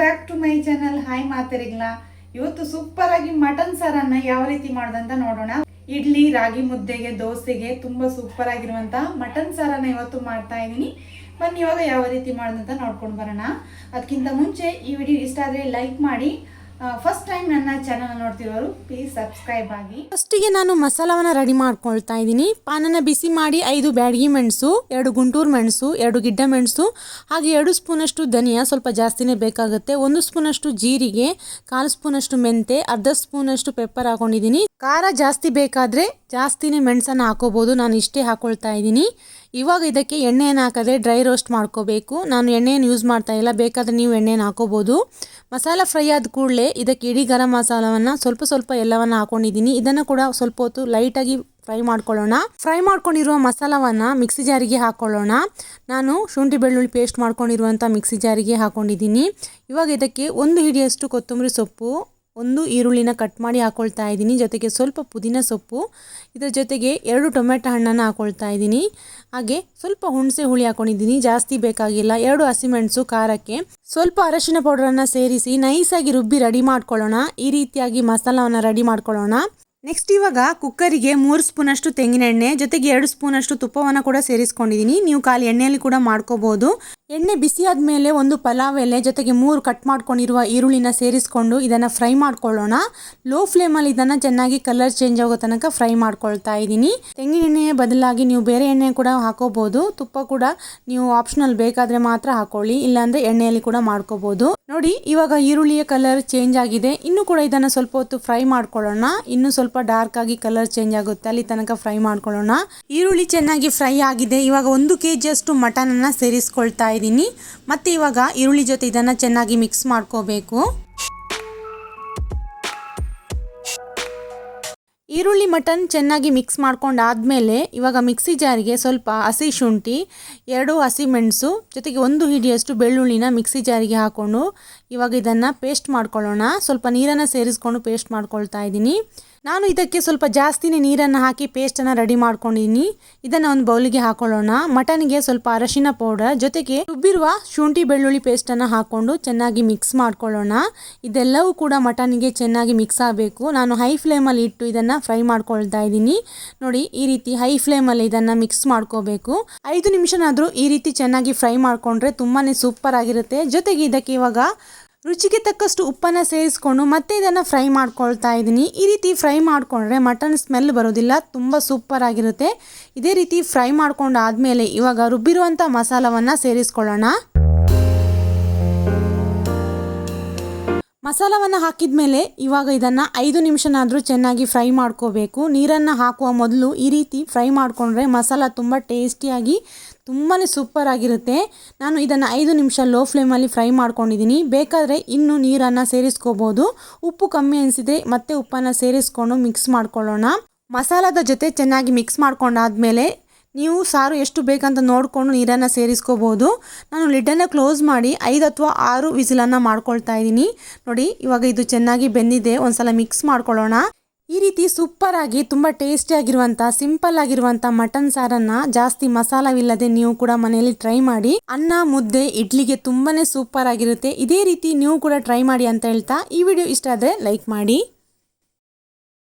Hi ಮಾತರಿಗ್ಲ. ಇವತ್ತು super ಆಗಿ mutton ಸಾರನ್ನ ಯಾವ ರೀತಿ ಮಾಡೋದಂತ ನೋಡೋಣ. ಇಡ್ಲಿ, ರಾಗಿ ಮುದ್ದೆಗೆ, ದೋಸೆಗೆ ತುಂಬಾ ಸೂಪರ್ ಆಗಿರುವಂತ ಮಟನ್ ಸಾರನ್ನ ಇವತ್ತು ಮಾಡ್ತಾ ಇದ್ದೀನಿ. ಬನ್ನಿ, ಇವಾಗ ಯಾವ ರೀತಿ ಮಾಡ್ದಂತ ನೋಡ್ಕೊಂಡು ಬರೋಣ. ಅದಕ್ಕಿಂತ ಮುಂಚೆ ಈ ವಿಡಿಯೋ ಇಷ್ಟ ಆದ್ರೆ ಲೈಕ್ ಮಾಡಿ ಫಸ್ಟ್ ಟೈಮ್ ನನ್ನ ಚಾನಲ್ ನೋಡ್ತಿರೋರು ಪ್ಲೀಸ್ ಸಬ್ಸ್ಕ್ರೈಬ್ ಆಗಿ. ಫಸ್ಟಿಗೆ ನಾನು ಮಸಾಲವನ್ನು ರೆಡಿ ಮಾಡ್ಕೊಳ್ತಾ ಇದ್ದೀನಿ. ಪಾನನ ಬಿಸಿ ಮಾಡಿ ಐದು ಬ್ಯಾಡಗಿ ಮೆಣಸು, ಎರಡು ಗುಂಟೂರು ಮೆಣಸು, ಎರಡು ಗಿಡ್ಡ ಮೆಣಸು, ಹಾಗೆ ಎರಡು ಸ್ಪೂನಷ್ಟು ಧನಿಯಾ ಸ್ವಲ್ಪ ಜಾಸ್ತಿನೇ ಬೇಕಾಗುತ್ತೆ. ಒಂದು ಸ್ಪೂನಷ್ಟು ಜೀರಿಗೆ, ಕಾಲು ಸ್ಪೂನಷ್ಟು ಮೆಂತೆ, ಅರ್ಧ ಸ್ಪೂನಷ್ಟು ಪೆಪ್ಪರ್ ಹಾಕೊಂಡಿದ್ದೀನಿ. ಖಾರ ಜಾಸ್ತಿ ಬೇಕಾದರೆ ಜಾಸ್ತಿನೇ ಮೆಣಸನ್ನು ಹಾಕೋಬೋದು. ನಾನು ಇಷ್ಟೇ ಹಾಕೊಳ್ತಾ ಇದ್ದೀನಿ. ಇವಾಗ ಇದಕ್ಕೆ ಎಣ್ಣೆಯನ್ನು ಹಾಕದೆ ಡ್ರೈ ರೋಸ್ಟ್ ಮಾಡ್ಕೋಬೇಕು. ನಾನು ಎಣ್ಣೆಯನ್ನು ಯೂಸ್ ಮಾಡ್ತಾ ಇಲ್ಲ. ಬೇಕಾದರೆ ನೀವು ಎಣ್ಣೆಯನ್ನು ಹಾಕೋಬೋದು. ಮಸಾಲ ಫ್ರೈ ಆದ ಕೂಡಲೇ ಇದಕ್ಕೆ ಇಡೀ ಗರಂ ಮಸಾಲವನ್ನು ಸ್ವಲ್ಪ ಸ್ವಲ್ಪ ಎಲ್ಲವನ್ನು ಹಾಕೊಂಡಿದ್ದೀನಿ. ಇದನ್ನು ಕೂಡ ಸ್ವಲ್ಪ ಹೊತ್ತು ಲೈಟಾಗಿ ಫ್ರೈ ಮಾಡ್ಕೊಳ್ಳೋಣ. ಫ್ರೈ ಮಾಡ್ಕೊಂಡಿರುವ ಮಸಾಲವನ್ನು ಮಿಕ್ಸಿ ಜಾರಿಗೆ ಹಾಕ್ಕೊಳ್ಳೋಣ ನಾನು ಶುಂಠಿ ಬೆಳ್ಳುಳ್ಳಿ ಪೇಸ್ಟ್ ಮಾಡ್ಕೊಂಡಿರುವಂಥ ಮಿಕ್ಸಿ ಜಾರಿಗೆ ಹಾಕೊಂಡಿದ್ದೀನಿ. ಇವಾಗ ಇದಕ್ಕೆ ಒಂದು ಹಿಡಿಯಷ್ಟು ಕೊತ್ತಂಬರಿ ಸೊಪ್ಪು ಒಂದು ಈರುಳ್ಳಿನ ಕಟ್ ಮಾಡಿ ಹಾಕೊಳ್ತಾ ಇದ್ದೀನಿ. ಜೊತೆಗೆ ಸ್ವಲ್ಪ ಪುದೀನ ಸೊಪ್ಪು, ಇದರ ಜೊತೆಗೆ ಎರಡು ಟೊಮೆಟೊ ಹಣ್ಣನ್ನು ಹಾಕೊಳ್ತಾ ಇದ್ದೀನಿ. ಹಾಗೆ ಸ್ವಲ್ಪ ಹುಣಸೆ ಹುಳಿ ಹಾಕೊಂಡಿದ್ದೀನಿ. ಜಾಸ್ತಿ ಬೇಕಾಗಿಲ್ಲ. ಎರಡು ಹಸಿಮೆಣಸು ಖಾರಕ್ಕೆ ಸ್ವಲ್ಪ ಅರಶಿನ ಪೌಡರನ್ನು ಸೇರಿಸಿ ನೈಸಾಗಿ ರುಬ್ಬಿ ರೆಡಿ ಮಾಡ್ಕೊಳ್ಳೋಣ. ಈ ರೀತಿಯಾಗಿ ಮಸಾಲವನ್ನು ರೆಡಿ ಮಾಡ್ಕೊಳ್ಳೋಣ. ನೆಕ್ಸ್ಟ್ ಇವಾಗ ಕುಕ್ಕರಿಗೆ ಮೂರು ಸ್ಪೂನಷ್ಟು ತೆಂಗಿನ ಎಣ್ಣೆ, ಜೊತೆಗೆ ಎರಡು ಸ್ಪೂನಷ್ಟು ತುಪ್ಪವನ್ನು ಕೂಡ ಸೇರಿಸ್ಕೊಂಡಿದ್ದೀನಿ ನೀವು ಕಾಲು ಎಣ್ಣೆಯಲ್ಲಿ ಕೂಡ ಮಾಡ್ಕೋಬೋದು ಎಣ್ಣೆ ಬಿಸಿ ಆದಮೇಲೆ ಒಂದು ಪಲಾವ್ ಎಲೆ, ಜೊತೆಗೆ ಮೂರು ಕಟ್ ಮಾಡ್ಕೊಂಡಿರುವ ಈರುಳ್ಳಿನ ಸೇರಿಸ್ಕೊಂಡು ಇದನ್ನು ಫ್ರೈ ಮಾಡ್ಕೊಳ್ಳೋಣ. ಲೋ ಫ್ಲೇಮಲ್ಲಿ ಇದನ್ನು ಚೆನ್ನಾಗಿ ಕಲರ್ ಚೇಂಜ್ ಆಗೋ ತನಕ ಫ್ರೈ ಮಾಡ್ಕೊಳ್ತಾ ಇದ್ದೀನಿ ತೆಂಗಿನ ಎಣ್ಣೆಯ ಬದಲಾಗಿ ನೀವು ಬೇರೆ ಎಣ್ಣೆ ಕೂಡ ಹಾಕೋಬೋದು ತುಪ್ಪ ಕೂಡ ನೀವು ಆಪ್ಷನಲ್ ಬೇಕಾದರೆ ಮಾತ್ರ ಹಾಕೊಳ್ಳಿ, ಇಲ್ಲಾಂದರೆ ಎಣ್ಣೆಯಲ್ಲಿ ಕೂಡ ಮಾಡ್ಕೋಬಹುದು. ನೋಡಿ, ಇವಾಗ ಈರುಳ್ಳಿಯ ಕಲರ್ ಚೇಂಜ್ ಆಗಿದೆ. ಇನ್ನು ಕೂಡ ಇದನ್ನು ಸ್ವಲ್ಪ ಹೊತ್ತು ಫ್ರೈ ಮಾಡ್ಕೊಳ್ಳೋಣ. ಇನ್ನೂ ಸ್ವಲ್ಪ ಡಾರ್ಕ್ ಆಗಿ ಕಲರ್ ಚೇಂಜ್ ಆಗುತ್ತೆ. ಅಲ್ಲಿ ತನಕ ಫ್ರೈ ಮಾಡ್ಕೊಳ್ಳೋಣ. ಈರುಳ್ಳಿ ಚೆನ್ನಾಗಿ ಫ್ರೈ ಆಗಿದೆ. ಇವಾಗ ಒಂದು ಕೆ ಜಿಯಷ್ಟು ಮಟನನ್ನು ಸೇರಿಸ್ಕೊಳ್ತಾ ಇದ್ದೀನಿ. ಮತ್ತು ಇವಾಗ ಈರುಳ್ಳಿ ಜೊತೆ ಇದನ್ನು ಚೆನ್ನಾಗಿ ಮಿಕ್ಸ್ ಮಾಡ್ಕೋಬೇಕು. ಈರುಳ್ಳಿ ಮಟನ್ ಚೆನ್ನಾಗಿ ಮಿಕ್ಸ್ ಮಾಡ್ಕೊಂಡಾದ್ಮೇಲೆ ಇವಾಗ ಮಿಕ್ಸಿ ಜಾರಿಗೆ ಸ್ವಲ್ಪ ಹಸಿ ಶುಂಠಿ, ಎರಡು ಹಸಿ ಮೆಣಸು, ಜೊತೆಗೆ ಒಂದು ಹಿಡಿಯಷ್ಟು ಬೆಳ್ಳುಳ್ಳಿನ ಮಿಕ್ಸಿ ಜಾರಿಗೆ ಹಾಕ್ಕೊಂಡು ಇವಾಗ ಇದನ್ನು ಪೇಸ್ಟ್ ಮಾಡ್ಕೊಳ್ಳೋಣ. ಸ್ವಲ್ಪ ನೀರನ್ನು ಸೇರಿಸ್ಕೊಂಡು ಪೇಸ್ಟ್ ಮಾಡ್ಕೊಳ್ತಾ ಇದ್ದೀನಿ. ನಾನು ಇದಕ್ಕೆ ಸ್ವಲ್ಪ ಜಾಸ್ತಿನೇ ನೀರನ್ನು ಹಾಕಿ ಪೇಸ್ಟನ್ನು ರೆಡಿ ಮಾಡ್ಕೊಂಡಿದ್ದೀನಿ. ಇದನ್ನು ಒಂದು ಬೌಲಿಗೆ ಹಾಕೊಳ್ಳೋಣ. ಮಟನ್ಗೆ ಸ್ವಲ್ಪ ಅರಶಿನ ಪೌಡರ್, ಜೊತೆಗೆ ರುಬ್ಬಿರುವ ಶುಂಠಿ ಬೆಳ್ಳುಳ್ಳಿ ಪೇಸ್ಟನ್ನು ಹಾಕ್ಕೊಂಡು ಚೆನ್ನಾಗಿ ಮಿಕ್ಸ್ ಮಾಡ್ಕೊಳ್ಳೋಣ. ಇದೆಲ್ಲವೂ ಕೂಡ ಮಟನ್ಗೆ ಚೆನ್ನಾಗಿ ಮಿಕ್ಸ್ ಆಗಬೇಕು. ನಾನು ಹೈ ಫ್ಲೇಮಲ್ಲಿ ಇಟ್ಟು ಇದನ್ನು ಫ್ರೈ ಮಾಡ್ಕೊಳ್ತಾ ಇದ್ದೀನಿ. ನೋಡಿ, ಈ ರೀತಿ ಹೈ ಫ್ಲೇಮಲ್ಲಿ ಇದನ್ನು ಮಿಕ್ಸ್ ಮಾಡ್ಕೋಬೇಕು. ಐದು ನಿಮಿಷನಾದರೂ ಈ ರೀತಿ ಚೆನ್ನಾಗಿ ಫ್ರೈ ಮಾಡಿಕೊಂಡ್ರೆ ತುಂಬಾ ಸೂಪರ್ ಆಗಿರುತ್ತೆ. ಜೊತೆಗೆ ಇದಕ್ಕೆ ಇವಾಗ ರುಚಿಗೆ ತಕ್ಕಷ್ಟು ಉಪ್ಪನ್ನು ಸೇರಿಸ್ಕೊಂಡು ಮತ್ತೆ ಇದನ್ನು ಫ್ರೈ ಮಾಡ್ಕೊಳ್ತಾ ಇದ್ದೀನಿ ಈ ರೀತಿ ಫ್ರೈ ಮಾಡಿಕೊಂಡ್ರೆ ಮಟನ್ ಸ್ಮೆಲ್ ಬರೋದಿಲ್ಲ, ತುಂಬ ಸೂಪರ್ ಆಗಿರುತ್ತೆ. ಇದೇ ರೀತಿ ಫ್ರೈ ಮಾಡ್ಕೊಂಡು ಆದಮೇಲೆ ಇವಾಗ ರುಬ್ಬಿರುವಂಥ ಮಸಾಲವನ್ನು ಸೇರಿಸ್ಕೊಳ್ಳೋಣ. ಮಸಾಲವನ್ನು ಹಾಕಿದ ಮೇಲೆ ಇವಾಗ ಇದನ್ನು ಐದು ನಿಮಿಷನಾದರೂ ಚೆನ್ನಾಗಿ ಫ್ರೈ ಮಾಡ್ಕೋಬೇಕು. ನೀರನ್ನು ಹಾಕುವ ಮೊದಲು ಈ ರೀತಿ ಫ್ರೈ ಮಾಡಿಕೊಂಡ್ರೆ ಮಸಾಲ ತುಂಬ ಟೇಸ್ಟಿಯಾಗಿ ತುಂಬಾ ಸೂಪರ್ ಆಗಿರುತ್ತೆ. ನಾನು ಇದನ್ನು ಐದು ನಿಮಿಷ ಲೋ ಫ್ಲೇಮಲ್ಲಿ ಫ್ರೈ ಮಾಡ್ಕೊಂಡಿದ್ದೀನಿ ಬೇಕಾದರೆ ಇನ್ನು ನೀರನ್ನು ಸೇರಿಸ್ಕೋಬೋದು. ಉಪ್ಪು ಕಮ್ಮಿ ಅನಿಸಿದೆ ಮತ್ತೆ ಉಪ್ಪನ್ನು ಸೇರಿಸ್ಕೊಂಡು ಮಿಕ್ಸ್ ಮಾಡ್ಕೊಳ್ಳೋಣ. ಮಸಾಲದ ಜೊತೆ ಚೆನ್ನಾಗಿ ಮಿಕ್ಸ್ ಮಾಡ್ಕೊಂಡಾದ್ಮೇಲೆ ನೀವು ಸಾರು ಎಷ್ಟು ಬೇಕಂತ ನೋಡಿಕೊಂಡು ನೀರನ್ನು ಸೇರಿಸ್ಕೋಬೋದು. ನಾನು ಲಿಡ್ಡನ್ನು ಕ್ಲೋಸ್ ಮಾಡಿ ಐದು ಅಥವಾ ಆರು ವಿಸಿಲನ್ನು ಮಾಡ್ಕೊಳ್ತಾ ಇದ್ದೀನಿ. ನೋಡಿ, ಇವಾಗ ಇದು ಚೆನ್ನಾಗಿ ಬೆಂದಿದೆ. ಒಂದ್ಸಲ ಮಿಕ್ಸ್ ಮಾಡ್ಕೊಳ್ಳೋಣ. ಈ ರೀತಿ ಸೂಪರಾಗಿ ತುಂಬ ಟೇಸ್ಟಿಯಾಗಿರುವಂಥ ಸಿಂಪಲ್ ಆಗಿರುವಂಥ ಮಟನ್ ಸಾರನ್ನು ಜಾಸ್ತಿ ಮಸಾಲವಿಲ್ಲದೆ ನೀವು ಕೂಡ ಮನೆಯಲ್ಲಿ ಟ್ರೈ ಮಾಡಿ. ಅನ್ನ, ಮುದ್ದೆ, ಇಡ್ಲಿಗೆ ತುಂಬಾ ಸೂಪರ್ ಆಗಿರುತ್ತೆ. ಇದೇ ರೀತಿ ನೀವು ಕೂಡ ಟ್ರೈ ಮಾಡಿ ಅಂತ ಹೇಳ್ತಾ ಈ ವಿಡಿಯೋ ಇಷ್ಟ ಆದರೆ ಲೈಕ್ ಮಾಡಿ.